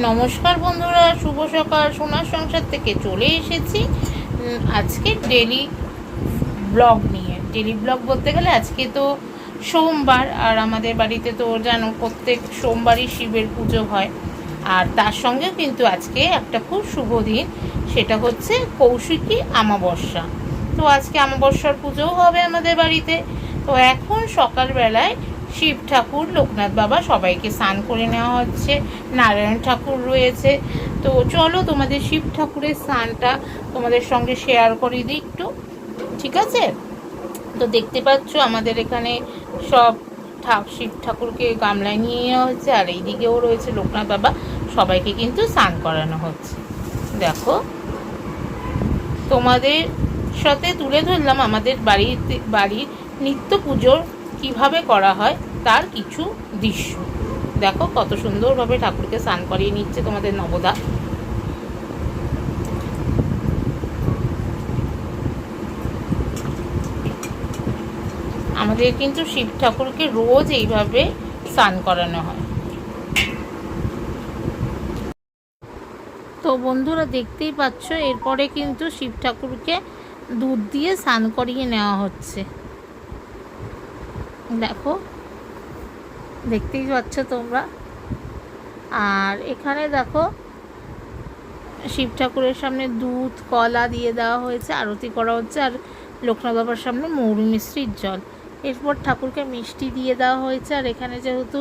নমস্কার বন্ধুরা, শুভ সকাল। সোনার সংসার থেকে চলে এসেছি। আজকে ডেলি ব্লগ নিয়ে। ডেলি ব্লগ বলতে গেলে আজকে তো সোমবার, আর আমাদের বাড়িতে তো জানো প্রত্যেক সোমবারই শিবের পুজো হয়। আর তার সঙ্গে কিন্তু আজকে একটা খুব শুভ দিন, সেটা হচ্ছে কৌশিকী আমাবস্যা তো আজকে আমাবস্যার পুজোও হবে আমাদের বাড়িতে। তো এখন সকালবেলায় শিব ঠাকুর, লোকনাথ বাবা সবাইকে স্নান করে নেওয়া হচ্ছে, নারায়ণ ঠাকুর রয়েছে। তো চলো তোমাদের শিব ঠাকুরের স্নানটা তোমাদের সঙ্গে শেয়ার করে দিই একটু, ঠিক আছে? তো দেখতে পাচ্ছ আমাদের এখানে সব ঠাক শিব ঠাকুরকে গামলায় নিয়ে নেওয়া হচ্ছে, আর এইদিকেও রয়েছে লোকনাথ বাবা, সবাইকে কিন্তু স্নান করানো হচ্ছে। দেখো, তোমাদের সাথে তুলে ধরলাম আমাদের বাড়িতে বাড়ির নিত্য পুজোর কীভাবে করা হয় তার কিছু দৃশ্য। দেখো কত সুন্দরভাবে ঠাকুরকে স্নান করিয়ে নিচ্ছে তোমাদের নবদা। আমাদের কিন্তু শিব ঠাকুরকে রোজ এইভাবে স্নান করানো হয়। তো বন্ধুরা দেখতেই পাচ্ছ, এরপরে কিন্তু শিব ঠাকুরকে দুধ দিয়ে স্নান করিয়ে নেওয়া হচ্ছে। দেখো। দেখতেই পাচ্ছ তোমরা। আর এখানে দেখো, শিব ঠাকুরের সামনে দুধ, কলা দিয়ে দেওয়া হয়েছে, আরতি করা হচ্ছে, আর লোকনাথ বাবার সামনে মৌরি মিশ্রির জল। এরপর ঠাকুরকে মিষ্টি দিয়ে দেওয়া হয়েছে, আর এখানে যেহেতু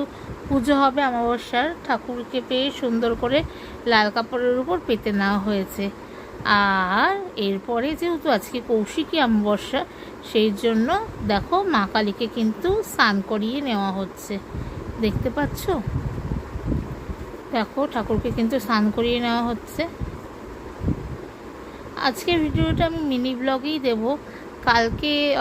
পুজো হবে অমাবস্যার, ঠাকুরকে পেয়ে সুন্দর করে লাল কাপড়ের উপর পেতে নেওয়া হয়েছে। আর এরপরে যেহেতু আজকে কৌশিকী অমাবস্যা, সেই জন্য দেখো মা কালীকে কিন্তু স্নান করিয়ে নেওয়া হচ্ছে। দেখতে পাচ্ছ? দেখো, ঠাকুরকে কিন্তু স্নান করিয়ে নেওয়া হচ্ছে। আজকের ভিডিওটা আমি মিনি ব্লগেই দেব। কালকে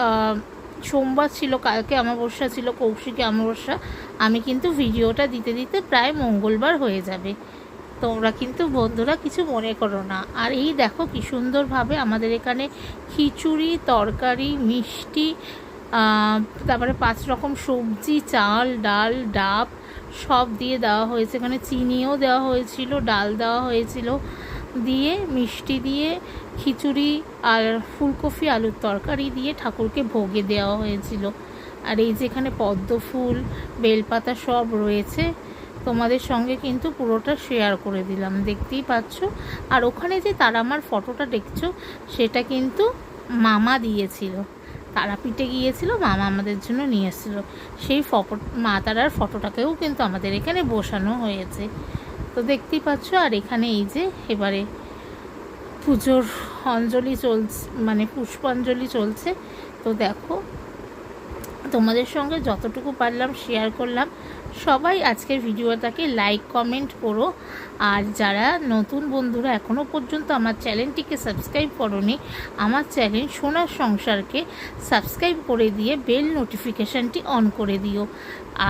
সোমবার ছিল, কালকে অমাবস্যা ছিল, কৌশিকী অমাবস্যা। আমি কিন্তু ভিডিওটা দিতে দিতে প্রায় মঙ্গলবার হয়ে যাবে। তোমরা কিন্তু বন্ধুরা কিছু মনে করো না। আর এই দেখো কি সুন্দরভাবে আমাদের এখানে খিচুড়ি, তরকারি, মিষ্টি তারপরে পাঁচ রকম সবজি, চাল, ডাল, ডাব সব দিয়ে দেওয়া হয়েছে। এখানে চিনিও দেওয়া হয়েছিল, ডাল দেওয়া হয়েছিল দিয়ে, মিষ্টি দিয়ে, খিচুড়ি আর ফুলকপি, আলুর তরকারি দিয়ে ঠাকুরকে ভোগে দেওয়া হয়েছিল। আর এই যে এখানে পদ্ম ফুল, বেলপাতা সব রয়েছে। তোমাদের সঙ্গে কিন্তু পুরোটা শেয়ার করে দিলাম, দেখতেই পাচ্ছ? আর ওখানে যে তারামার ফটোটা দেখছ, সেটা কিন্তু মামা দিয়েছিল। তারাপীঠে গিয়েছিল, মামা আমাদের জন্য নিয়ে এসেছিল। সেই ফটো মা তারার ফটোটাকেও কিন্তু আমাদের এখানে বসানো হয়েছে। তো দেখতেই পাচ্ছ, আর এখানে এই যে এবারে পুজোর অঞ্জলি চলছে মানে পুষ্পাঞ্জলি চলছে। তো দেখো তোমাদের সঙ্গে যতটুকু পারলাম শেয়ার করলাম। সবাই আজকের ভিডিওটাকে লাইক কমেন্ট করো। আর যারা নতুন বন্ধুরা এখনও পর্যন্ত আমার চ্যানেলটিকে সাবস্ক্রাইব করনি, আমার চ্যানেল সোনার সংসারকে সাবস্ক্রাইব করে দিয়ে বেল নোটিফিকেশানটি অন করে দিও।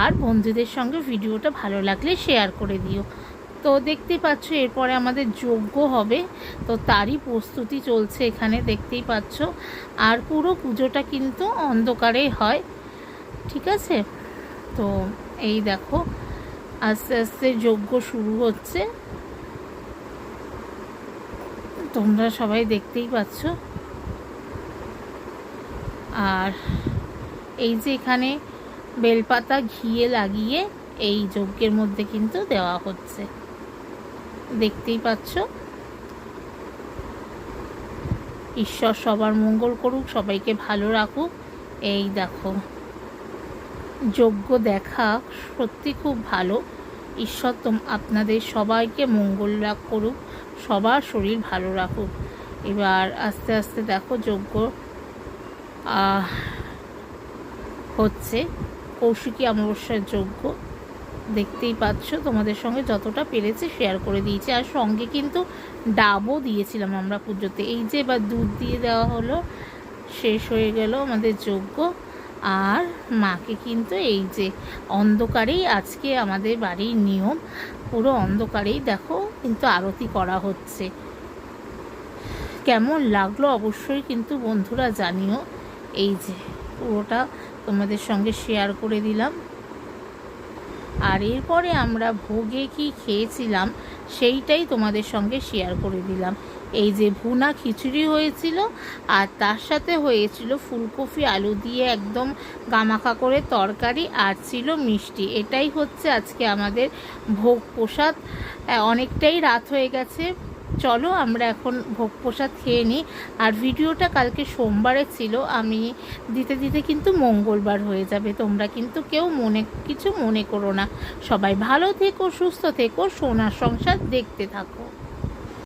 আর বন্ধুদের সঙ্গে ভিডিওটা ভালো লাগলে শেয়ার করে দিও। তো দেখতেই পাচ্ছ, এরপরে আমাদের যজ্ঞ হবে। তো তারই প্রস্তুতি চলছে এখানে, দেখতেই পাচ্ছ। আর পুরো পুজোটা কিন্তু অন্ধকারেই হয়। ঠিক আছে? তো এই দেখো, আস্তে আস্তে যজ্ঞ শুরু হচ্ছে। তোমরা সবাই দেখতেই পাচ্ছ। আর এই যে এখানে বেলপাতা ঘিয়ে লাগিয়ে এই যজ্ঞের মধ্যে কিন্তু দেওয়া হচ্ছে। দেখতেই পাচ্ছ? ঈশ্বর সবার মঙ্গল করুক, সবাইকে ভালো রাখুক। এই দেখো। যোগ্য দেখা সত্যি খুব ভালো। ঈশ্বর তোম, আপনাদের সবাইকে মঙ্গল লাভ করুক, সবার শরীর ভালো রাখুক। এবার আস্তে আস্তে দেখো যোগ্য হচ্ছে কৌশিকী অমাবস্যার যোগ্য। দেখতেই পাচ্ছ, তোমাদের সঙ্গে যতটা পেরেছে শেয়ার করে দিয়েছি। আর সঙ্গে কিন্তু ডাবও দিয়েছিলাম আমরা পুজোতে। এই যে এবার দুধ দিয়ে দেওয়া হলো, শেষ হয়ে গেল আমাদের যজ্ঞ আর মাকে কিন্তু এই যে অন্ধকারেই আজকে আমাদের বাড়ির নিয়ম, পুরো অন্ধকারেই দেখো কিন্তু আরতি করা হচ্ছে। কেমন লাগল অবশ্যই কিন্তু বন্ধুরা জানিও। এই যে পুরোটা তোমাদের সঙ্গে শেয়ার করে দিলাম। আর এরপরে আমরা ভোগে কি খেয়েছিলাম সেইটাই তোমাদের সঙ্গে শেয়ার করে দিলাম। এই যে ভুনা খিচুড়ি হয়েছিল, আর তার সাথে হয়েছিল ফুলকপি আলু দিয়ে একদম গামাখা করে তরকারি আর ছিল মিষ্টি। এটাই হচ্ছে আজকে আমাদের ভোগ প্রসাদ। অনেকটাই রাত হয়ে গেছে। চলো আমরা এখন ভোগ প্রসাদ খেয়ে নিই। আর ভিডিওটা কালকে সোমবারে ছিল, আমি দিতে দিতে কিন্তু মঙ্গলবার হয়ে যাবে। তোমরা কিন্তু কেউ মনে, কিছু মনে করো না। সবাই ভালো থেকো, সুস্থ থেকো, সোনার সংসার দেখতে থাকো।